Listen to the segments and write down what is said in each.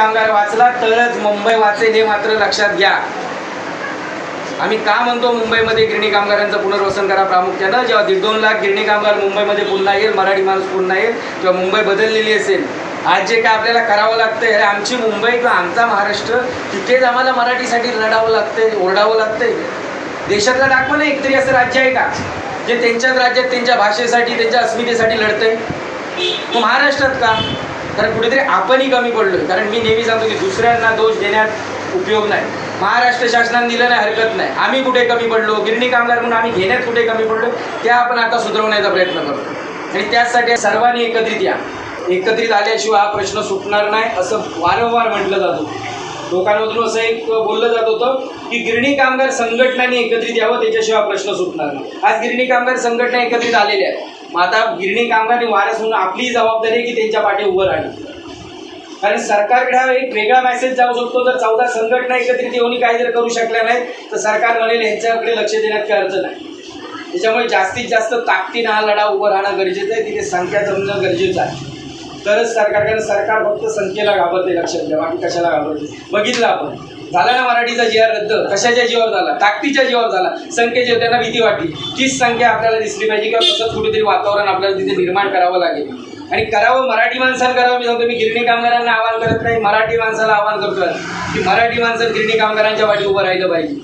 कामगार वाचला तरच मुंबई वाचेल हे मात्र लक्षात घ्या. आम्ही का म्हणतो मुंबईमध्ये गिरणी कामगारांचं पुनर्वसन करा प्रामुख्यानं? जेव्हा दीड दोन लाख गिरणी कामगार मुंबईमध्ये पुन्हा येईल मराठी माणूस पुन्हा येईल किंवा मुंबई बदललेली असेल. आज जे काय आपल्याला करावं लागतंय अरे आमची मुंबई किंवा आमचा महाराष्ट्र तिथेच आम्हाला मराठीसाठी लढावं लागतंय ओरडावं लागतंय. देशातला दाखवा ना एकतरी असं राज्य आहे का? जे त्यांच्याच राज्यात त्यांच्या भाषेसाठी त्यांच्या अस्मितेसाठी लढतंय? तो महाराष्ट्रात का? कारण कुठेतरी आपणही कमी पडलोय. कारण मी नेहमी सांगतो की दुसऱ्यांना दोष देण्यात उपयोग नाही. महाराष्ट्र शासनाने दिलं नाही हरकत नाही. आम्ही कुठे कमी पडलो? गिरणी कामगार म्हणून आम्ही घेण्यात कुठे कमी पडलो? त्या आपण आता सुधारवण्याचा प्रयत्न करतो. आणि त्याचसाठी सर्वांनी एकत्रित या. एकत्रित आल्याशिवाय हा प्रश्न सुटणार नाही असं वारंवार म्हटलं जातं लोकांमधून असं एक बोललं जात होतं की गिरणी कामगार संघटनांनी एकत्रित यावं त्याच्याशिवाय हा प्रश्न सुटणार नाही. आज गिरणी कामगार संघटना एकत्रित आलेल्या आहेत. मग आता गिरणी कामगार वारस म्हणून आपलीही जबाबदारी आहे की त्यांच्या पाठी उभं राहणं. कारण सरकारकडे हा एक वेगळा मेसेज जाऊ शकतो. जर चौदा संघटना एकत्रित येऊन काही जर करू शकल्या नाहीत तर सरकार म्हणेल यांच्याकडे लक्ष देण्यात काही अर्थ नाही. त्याच्यामुळे जास्तीत जास्त ताकदीनं हा लढा उभं राहणं गरजेचं आहे. तिथे संख्या जमणं गरजेचं आहे. तरच सरकार कारण सरकार फक्त संख्येला घाबरते लक्षात घ्या. बाकी कशाला घाबरते? बघितलं आपण. झाला ना मराठीचा जी आर रद्द? कशाच्या जीवावर झाला? ताकदीच्या जीवावर झाला. संख्येची त्यांना भीती वाटली. तीच संख्या आपल्याला दिसली पाहिजे किंवा तसंच कुठेतरी वातावरण आपल्याला तिथे निर्माण करावं लागेल. आणि करावं मराठी माणसाला करावं. मी सांगतो मी गिरणी कामगारांना आवाहन करत नाही. मराठी माणसाला आवाहन करतो की मराठी माणसं गिरणी कामगारांच्या वाटी उभं राहिलं पाहिजे.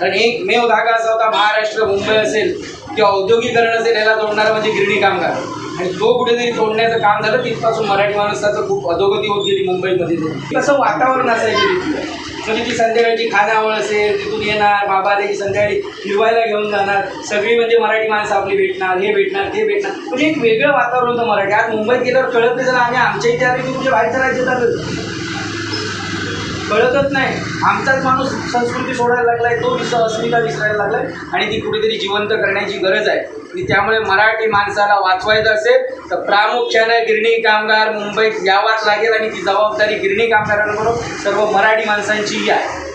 कारण एक मेव धागा असा होता महाराष्ट्र मुंबई असेल किंवा औद्योगिकरण असेल याला तोडणारा म्हणजे गिरणी कामगार. आणि तो कुठेतरी तोडण्याचं काम झालं. तिथपासून मराठी माणसाचं खूप अधोगती होत गेली मुंबईमध्ये. तसं वातावरण असायचं तिथलं? म्हणजे ती संध्याकाळची खानावळ असेल तिथून येणार बाबा त्याची संध्याकाळी फिरवायला घेऊन जाणार. सगळी म्हणजे मराठी माणसं आपली भेटणार हे भेटणार ते भेटणार. म्हणजे एक वेगळं वातावरण होतं मराठी. आज मुंबईत गेल्यावर कळत नाही जर आम्ही आमच्या इथे आले की तुमच्या बाहेरच्या राज्यात आलो कळतच नाही. आमचाच माणूस संस्कृती सोडायला लागलाय तो विस अस्मिता विसरायला लागलाय आणि ती कुठेतरी जिवंत करण्याची गरज आहे. आणि त्यामुळे मराठी माणसाला वाचवायचं असेल तर प्रामुख्यानं गिरणी कामगार मुंबईत यावाच लागेल आणि ती जबाबदारी गिरणी कामगारांकडून सर्व मराठी माणसांचीही आहे.